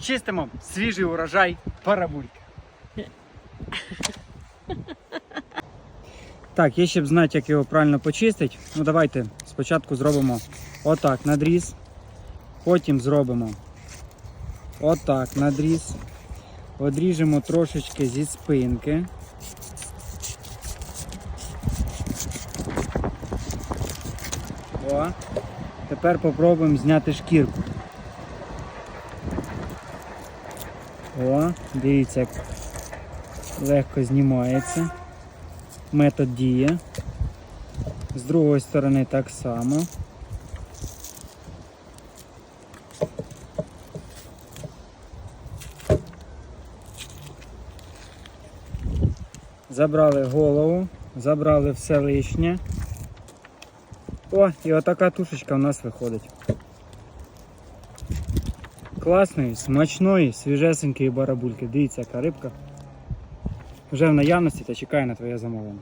чистимо свіжий урожай парабульки. Так, є ще б знати, як його правильно почистити. Ну давайте спочатку зробимо отак надріз. Потім зробимо отак надріз. Одріжемо трошечки зі спинки. О. Тепер попробуємо зняти шкірку. О, дивіться, як легко знімається. Метод діє. З другої сторони так само. Забрали голову, забрали все лишнє. О, і отака тушечка у нас виходить. Класної, смачної, свіжесенької барабульки. Дивіться, яка рибка. Вже в наявності та чекає на твоє замовлення.